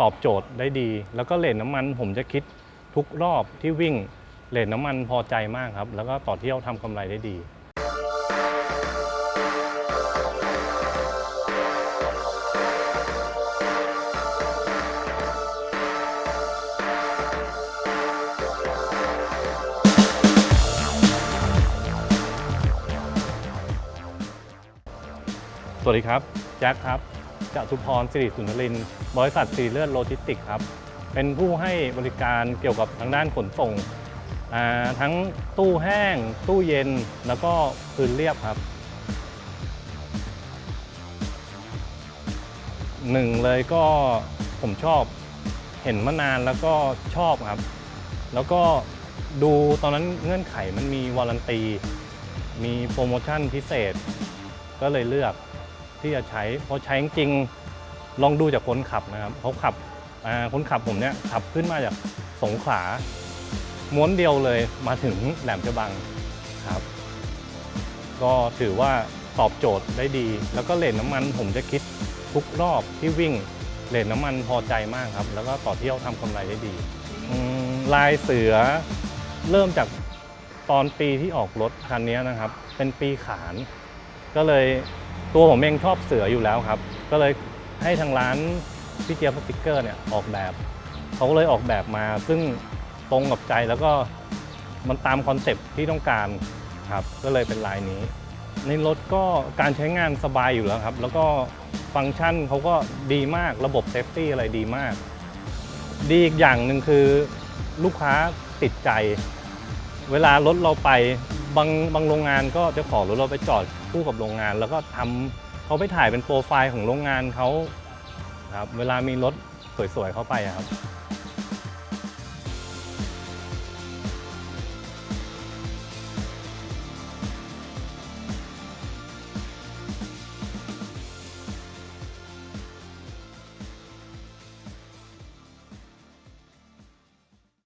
ตอบโจทย์ได้ดี แล้วก็เลนน้ำมันผมจะคิดทุกรอบที่วิ่งเลนน้ำมันพอใจมากครับ แล้วก็ต่อเที่ยวทำกำไรได้ดี สวัสดีครับ แจ็คครับ จตุพรสิริสุนทริน บริษัทสีเลือดโลจิสติกส์ครับ เป็นผู้ให้บริการเกี่ยวกับทางด้านขนส่ง ทั้งตู้แห้ง ตู้เย็น แล้วก็พื้นเรียบครับหนึ่งเลยก็ผมชอบเห็นมานานแล้วก็ชอบครับ แล้วก็ดูตอนนั้นเงื่อนไขมันมีวารันตี มีโปรโมชั่นพิเศษ ก็เลยเลือก ที่จะใช้พราะใช้จริงลองดูจากคนขับนะครับเขาขับคนขับผมเนี่ยขับขึ้นมาจากสงขลาม้วนเดียวเลยมาถึงแหลมฉบังครับ ก็ถือว่าตอบโจทย์ได้ดี แล้วก็เลนน้ำมันผมจะคิดทุกรอบที่วิ่งเลนน้ำมันพอใจมากครับ แล้วก็ต่อเที่ยวทำกำไรได้ดีลายเสือเริ่มจากตอนปีที่ออกรถคันนี้นะครับ เป็นปีขาน ก็เลย ตัวผมเองชอบเสืออยู่แล้วครับ ก็เลยให้ทางร้านพี่เจียบสติกเกอร์เนี่ยออกแบบ เขาก็เลยออกแบบมา ซึ่งตรงกับใจแล้วก็มันตามคอนเซปต์ที่ต้องการครับ ก็เลยเป็นลายนี้ ในรถก็การใช้งานสบายอยู่แล้วครับ แล้วก็ฟังก์ชันเขาก็ดีมากระบบเซฟตี้อะไรดีมาก ดีอีกอย่างหนึ่งคือลูกค้าติดใจ เวลารถเราไป บางบางโรงงานก็จะขอรถเราไปจอดคู่กับโรงงาน แล้วก็ทำเขาไปถ่ายเป็นโปรไฟล์ของโรงงานเขาครับเวลามีรถสวยๆเข้าไปครับ